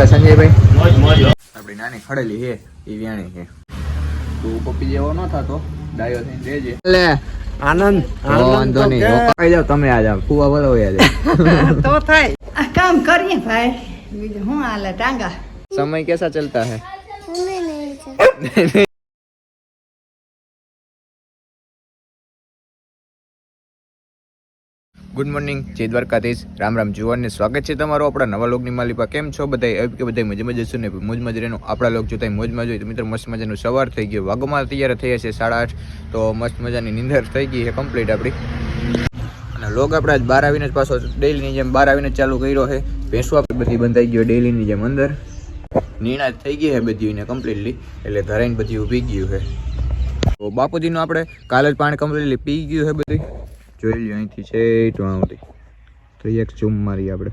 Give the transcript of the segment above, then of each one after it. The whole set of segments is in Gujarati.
ચાલે સંજયભાઈ? આપણી નાની ખડેલી છે એ વ્યાણી છે. તું પપ્પી જેવો ન થતો ડાયો થઈને રેજે લે આનંદ વાંધો નહીં રોકાઈ જાવ તમે આજે ફૂવા બોલો યાર તો થાય. આ કામ કરીએ ભાઈ. બીજું હું હાલે ટાંગા. સમય કેસા ચલતા હે? ગુડ મોર્નિંગ જય દ્વારકાધીશ. રામ રામ. જુવાનને સ્વાગત છે તમારું આપણા નવા લોકની માલિપા કેમ છો બધા એવી કે બધા મજા મજા ને? મોજ મજ રહેનું. આપણા લોક જોતા મોજમાં જોઈએ તો મિત્રો મસ્ત મજાનું સવાર થઈ ગયું. વાગોમાં તૈયાર થઈ છે સાડા આઠ. તો મસ્ત મજાની નીંદર થઈ ગઈ છે કમ્પ્લીટ આપણી અને લોક આપણે આજ બાર આવીને જ પાછો ડેલીની જેમ બાર આવીને જ ચાલુ કર્યો છે. ભેંસું આપણે બધી બંધાઈ ગયો ડેલીની જેમ અંદર. નિર્ણાય થઈ ગઈ છે બધી કમ્પ્લીટલી એટલે ધરાઈને બધી ઊભી ગયું છે. તો બાપુજીનું આપણે કાલે જ પાણી કમ્પ્લીટલી પી ગયું છે બધી જોઈ લઈએ અહીંથી છે ટોણા તો એક ઝૂમ મારી આપણે.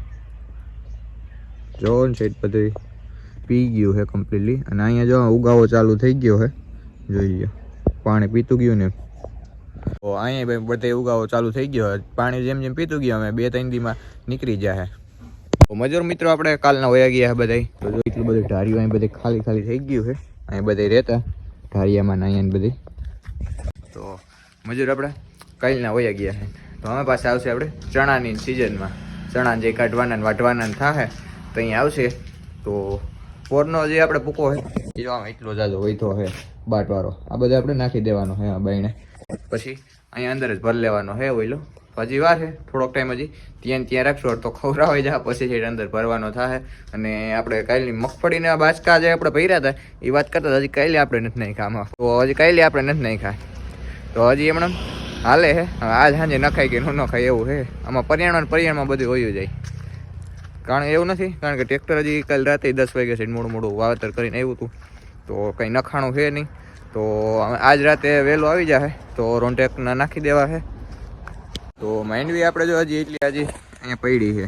જોન સાઈડ બધું પી ગયું છે કમ્પ્લીટલી અને અહીંયા જો ઉગાવો ચાલુ થઈ ગયો છે જોઈ લો પાણી પીતું ગયું ને તો અહીંયા ભાઈ બધે ઉગાવો ચાલુ થઈ ગયો. પાણી જેમ જેમ પીતું ગયું, અમે બે ત્રણ દીમાં નીકળી જાય તો મજૂર મિત્રો, આપણે કાલના વયા ગયા છે બધાય. તો જો એટલું બધું ઢારીઓ અહીં બધી ખાલી ખાલી થઈ ગયું છે અહીં બધે રહેતા ઢારિયામાં ને અહીંયા બધી. તો મજૂર આપણે કાલના વયા ગયા છે. તો અમે પાસે આવશે આપણે ચણાની સિઝનમાં ચણા જે કાઢવાના વાટવાના થાય તો અહીંયા આવશે. તો પોરનો જે આપણે પૂકો છે, એ આમ એટલો જાજો વહીતો છે બાટવાળો. આ બધા આપણે નાખી દેવાનો હે, આ બાઈને પછી અહીંયા અંદર જ ભર લેવાનો હે ઓઈલો હજી વાર છે થોડોક ટાઈમ હજી. ત્યાં ત્યાં રાખશો તો ખવરા હોય જાય પછી છે અંદર ભરવાનો થાય અને આપણે કાલની મગફળીના બાચકા જે આપણે પહેર્યા હતા એ વાત કરતા હજી કાલે આપણે નથી નાખ્યા આમાં. તો હજી કાલે આપણે નથી નાખ્યા. તો હજી એમણે હાલે હે? આજ સાંજે નખાય કે ન નખાય એવું હે. આમાં પર્યાવરણ પર્યાવરણમાં બધું હોયું જાય. કારણ એવું નથી, કારણ કે ટ્રેક્ટર હજી કાલ રાતે દસ વાગે છે મોડું મોડું વાવેતર કરીને આવ્યું હતું. તો કંઈ નખાણું છે નહીં. તો આજ રાતે વહેલું આવી જાય તો રોન્ટેકના નાખી દેવા છે તો માંડવી આપણે જો હજી એટલી હજી અહીંયા પડી છે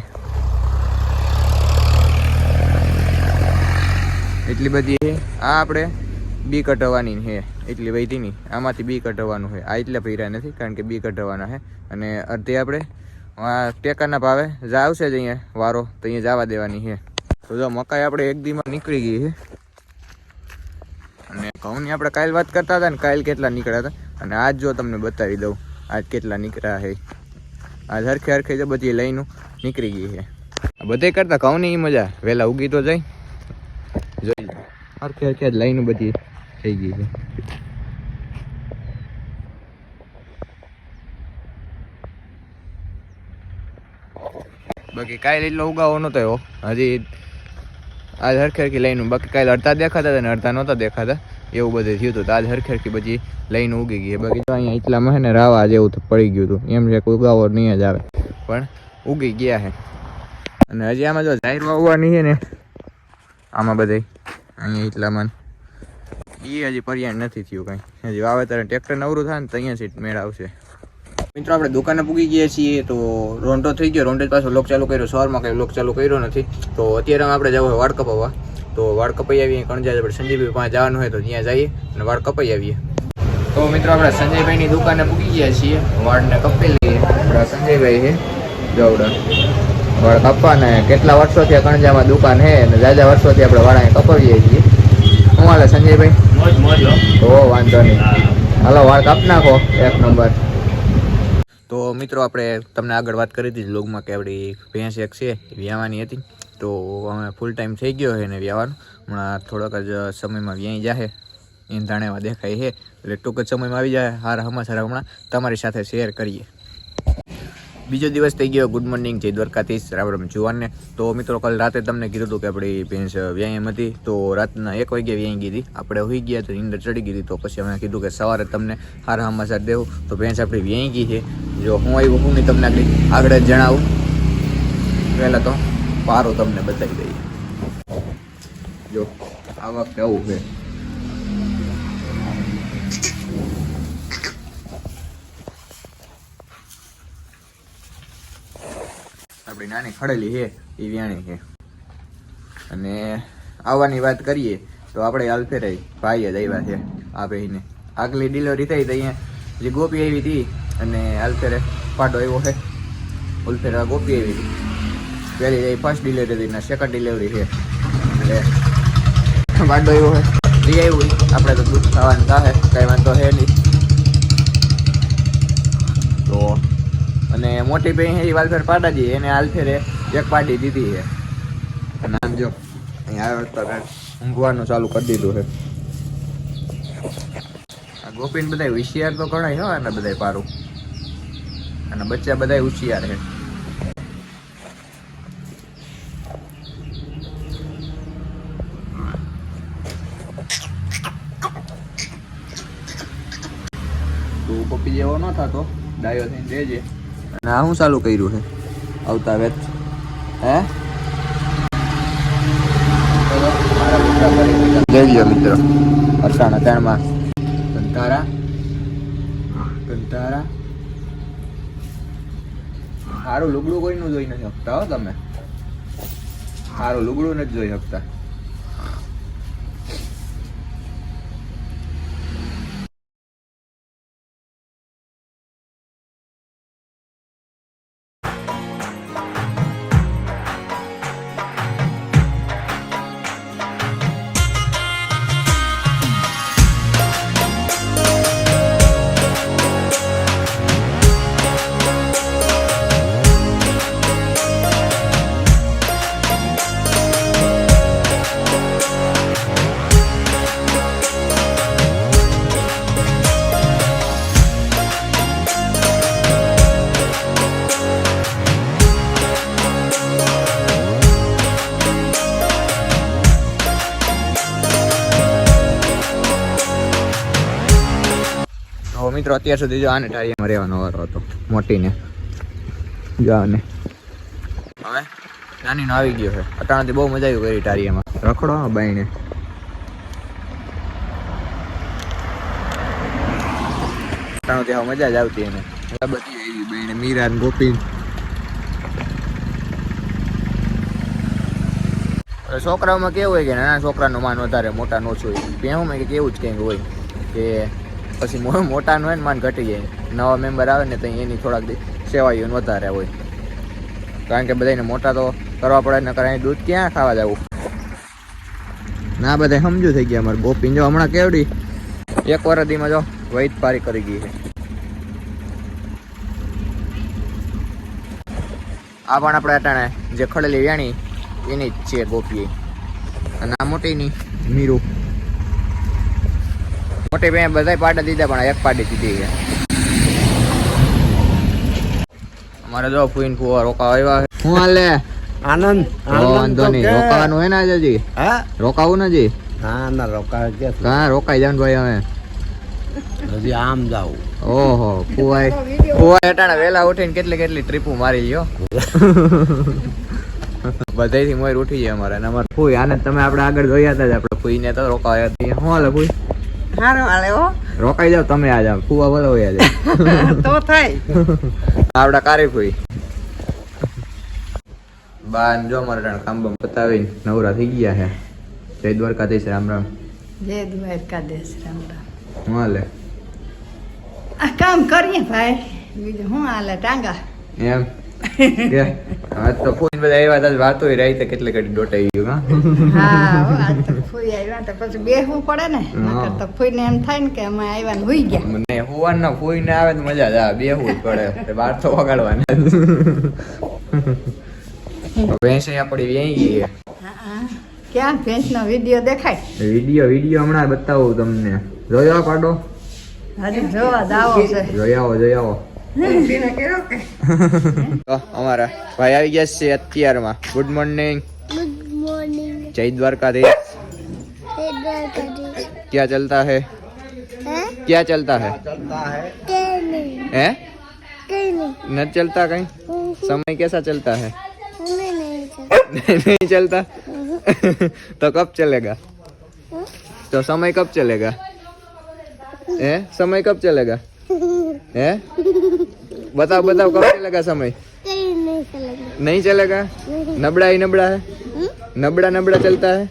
એટલી બધી આ આપણે બી કટવાની છે એટલી વૈધી નહીં. આમાંથી બી કઢાવવાનું છે આ એટલે પૈરા નથી, કારણ કે બી કઢાવવાના છે અને અડધી આપણે ટેકાના ભાવે જા આવશે જ અહીંયા વારો, તો અહીંયા જવા દેવાની છે તો જો, મકાઈ આપણે એક દીમાં નીકળી ગઈ છે અને ઘઉંની આપણે કાલ વાત કરતા હતા ને, કાલ કેટલા નીકળ્યા હતા? અને આજ જો તમને બતાવી દઉં, આજ કેટલા નીકળ્યા છે આજ હરખે હરખે જો બધી લઈને નીકળી ગઈ છે બધે કરતા ઘઉંની મજા. વહેલા ઉગી તો જાય. જોઈ હરખે હરખે જ લઈને બધી થઈ ગઈ છે બાકી કાલે એટલો ઉગાવો નહોતો એવો. હજી આજ હરખેરખી લઈને બાકી કાલે અડધા દેખાતા હતા ને અડધા નહોતા દેખાતા. એવું બધું થયું હતું તો આજ હરખેરખી પછી લઈને ઉગી ગઈ બાકી તો અહીંયા એટલામાં છે ને રાવા જેવું પડી ગયું હતું. એમ છે કે ઉગાવો નહીં જ આવે. પણ ઉગી ગયા છે. અને હજી આમાં જો જાહેર વાવવાની છે ને, આમાં બધે અહીંયા એટલામાં એ હજી પર્યાણ નથી થયું કાંઈ. હજી વાવેતર ટ્રેક્ટર નવરું થાય ને તો અહીંયા સીટ મેળ આવશે. મિત્રો આપણે દુકાને પૂગી ગયા છીએ તો રોંટો થઈ ગયો. રોંટો પાછો લોક ચાલુ કર્યો. સવારમાં કંઈ લોક ચાલુ કર્યો નથી. તો અત્યારે આપણે જવું હોય વાળ કપાવવા તો વાળ કપાઈ આવીએ. કણજા આપણે સંજયભાઈ પાસે જવાનું હોય તો ત્યાં જઈએ અને વાળ કપાઈ આવીએ. તો મિત્રો આપણે સંજયભાઈની દુકાને પૂગી ગયા છીએ. વાળને કપાઈ લઈએ. આપણા સંજયભાઈ છે. જવડા વાળ કપવાને કેટલા વર્ષોથી આ કણજામાં દુકાન છે અને જાજા વર્ષોથી આપણે વાળાને કપાવીએ છીએ. શું હાલે સંજયભાઈ. તો વાંધો નહીં. હાલો વાળ કાપ નાખો. એક નંબર. તો મિત્રો, આપણે તમને આગળ વાત કરી હતી લોગમાં કે આપણી ભેંસ એક છે વ્યાવાની હતી. તો અમે ફૂલ ટાઈમ થઈ ગયો છે ને વ્યાવાનું. હમણાં થોડાક જ સમયમાં વ્યાઈ જાહે. એને ધાણેમાં દેખાય છે. એટલે ટૂંક જ સમયમાં આવી જાય હાર સમાચાર હમણાં તમારી સાથે શેર કરીએ. બીજો દિવસ થઈ ગયો. ગુડ મોર્નિંગ જય દ્વારકાધીશ. રામ રામ જુવાનને. તો મિત્રો, કાલ રાતે તમને કીધું હતું કે આપણી ભેંસ વ્યાયામ હતી. તો રાતના એક વાગે વ્યાઈ ગઈ હતી. આપણે હોઈ ગયા તો નીંદર ચડી ગઈ હતી. તો પછી અમે કીધું કે સવારે તમને સારા સમાચાર દેવું. તો ભેંસ આપણી વ્યાઈ ગઈ છે. જો હું આવ્યું, હું તમને આગળ આગળ જણાવું. પહેલાં તો પારો તમને બતાવી દઈએ. જો, આ વખતે આવું છે. આપણી નાની ખડેલી છે, એ વ્યાણી છે. અને આવવાની વાત કરીએ તો આપણે આલફેરે ભાઈ જ આવ્યા છે, આ ભાઈને. આગલી ડિલિવરી થઈ તો અહીંયા જે ગોપી આવી હતી અને હાલફેરે પાડો આવ્યો છે. ઉલફેરા ગોપી આવી હતી. પહેલી ફર્સ્ટ ડિલિવરી હતી ને સેકન્ડ ડિલિવરી છે. એટલે પાડો આવ્યો છે. લઈ આવ્યું આપણે તો દૂધ ખાવાનું થાય, કઈ વાંધો છે નહીં. તો અને મોટી બેન એ વાલફેર પાડા દી એને આલફેરે એક પાડી દીધી છે અને જો, અહીંયા આવ્યો તો ઊંઘવાનું ચાલુ કરી દીધું છે આ ગોપીન બધા હોશિયાર તો ઘણા હો અને બધા પારું. અને બચ્ચા બધા હોશિયાર છે તું પપ્પી જેવો ન થતો, ડાયો થઈને રહેજે. અને આ હું ચાલુ કર્યું છે? આવતા વેત. હે? જોઈ લ્યો મિત્રો. અઠાણા ત્રણમાં કંતારા. કંતારા. સારું લુગડું કોઈનું જોઈ નથી શકતા હો તમે. સારું લુગડું નથી જોઈ શકતા. મિત્રો, અત્યાર સુધી જો આને ટાળીયામાં રહેવાનો વારો હતો, મોટીને. જો આને. હવે નાનીનો આવી ગયો છે. અટાણાથી બહુ મજા આવી કરી ટાળીયામાં રખડો બાઈને. અટાણુંથી હવે મજા જ આવતી એને. બધી આવી બાઈને, મીરા ગોપી છોકરાઓમાં કેવું હોય કે નાના છોકરાનું માન વધારે, મોટા નો હોય. ભેહુંમાં કે કેવું જ કંઈક હોય કે પછી મોટાનું હોય ને માન ઘટી જાય. નવા મેમ્બર આવે ને તો એની થોડાક દી વધારે હોય. કારણ કે બધાને મોટા તો કરવા પડે ને કારણ દૂધ ક્યાં ખાવા જવું? ના બધા સમજુ થઈ ગયા અમારે. ગોપી જો હમણાં કેવડી? એક વરદીમાં જો વૈદ પારી કરી ગઈ છે. આ પણ આપણે અટાણે જે ખડેલી વ્યાણી એની જ છે ગોપી અને આ મોટીની મીરું. મોટી બેન બધા પાડા દીધા પણ એક પાડી દીધી છે. અમારે જો ફૂઈન ફુવા રોકા આવ્યા હું શું હાલે? આનંદ વાંધો નહીં. રોકાવાનું હોય ને આજે હજી? હા? રોકાવું ને હજી? હા ના રોકાય કે કાં રોકાઈ જાવ ભાઈ અમે હજી આમ જાવ ઓહો ફુવાઈ ફુવાય અટાણે વેલા ઉઠીને કેટલી કેટલી ટ્રીપો મારી લ્યો. બધાથી મોર ઉઠી જાય અમારે અને અમારે. ફૂઈ આને તમે આપણે આગળ જોયા હતા જ આપણે ફૂઈને તો રોકાયા હતી. હું હાલે ફૂઈ? સારું હાલે. હો રોકાઈ જાવ તમે આ જાવ ફુવા બોલો આજે તો થાય. આવડા કારી ફૂઈ બા જો મારે ટાણે કામ બામ પતાવીને નવરા થઈ ગયા છે. જય દ્વારકાધીશ રામ રામ. જય દ્વારકાધીશ રામ રામ. હું હાલે? આ કામ કરીએ ભાઈ. બીજું હું હાલે ટાંગા? એમ? આજ તો ફોન બધા આવ્યા હતા વાતો રહી તો કેટલે ઘડી ડોટાઈ ગયું હા? હા હો, આજ તો ફૂઈ આવ્યા તો પછી બેસવું પડે ને નકર તો ફૂઈને એમ થાય ને કે અમે આવ્યા ને હુઈ ગયા. મને હોવાન ના ફોઈ ને આવે તો મજા આવે બેહવું જ પડે. બાર તો વગાડવાના ભેંસ ગઈ હા, હા. ક્યાં? ભેંસનો વીડિયો દેખાય? વીડિયો વીડિયો હમણાં બતાવું તમને. જોયો પાડો? હજી જોવા જાવો છે. જોઈ આવો જોઈ આવો. તો અમારા ભાઈ આવી ગયા છે અત્યારમાં ગુડ મોર્નિંગ गुड मॉर्निंग જય દ્વારકાધીશ है क्या चलता है क्या चलता है नहीं हैं कहीं नहीं न चलता कहीं समय कैसा चलता है हमें नहीं चलता नहीं चलता तो कब चलेगा तो समय कब चलेगा है समय कब चलेगा है बताओ बताओ कब चलेगा समय? नहीं चलेगा नहीं चलेगा? नबड़ा ही नबड़ा है। हम्म? नबड़ा नबड़ा चलता है?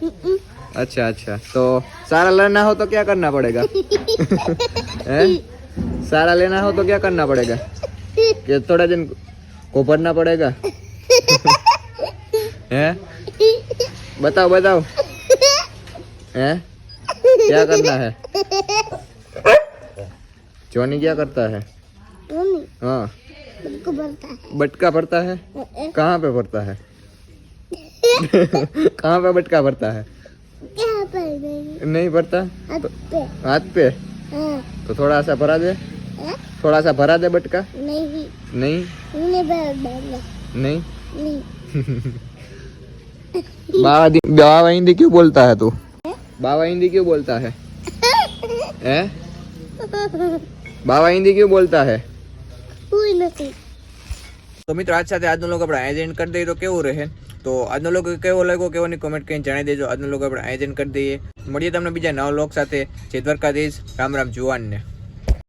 अच्छा अच्छा। तो सारा लेना हो तो क्या करना पड़ेगा? हैं? सारा लेना हो तो क्या करना पड़ेगा? कि थोड़ा दिन को भरना पड़ेगा? हैं? बताओ बताओ। हैं? क्या करना है? जॉनी क्या करता है? हाँ। बटका भरता है। हम्म। कहाँ पे भरता है? कहाँ पे बटका भरता है? नहीं। भरता? हाथ तो पे। हाँ। तो थोड़ा सा भरा दे। हाँ? थोड़ा सा भरा दे बटका नहीं। नहीं? नहीं बाबा बाबा हिंदी क्यों बोलता है तू? हाँ? बाबा हिंदी क्यों बोलता है? बाबा हिंदी क्यों बोलता है? પૂરી નથી. તો મિત્રો, આજ સાથે આજનો લોક આપણે આયોજન કરી દઈએ. તો કેવું રહે? તો આજનો લોકો કેવો લાગ્યો? કેવો ની કોમેન્ટ કરીને જણાવી દેજો. આજનો લોકો આપણે આયોજન કરી દઈએ. મળીએ તમને બીજા નવા લોક સાથે. જે દ્વારકાધીશ. રામ રામ જુવાનને.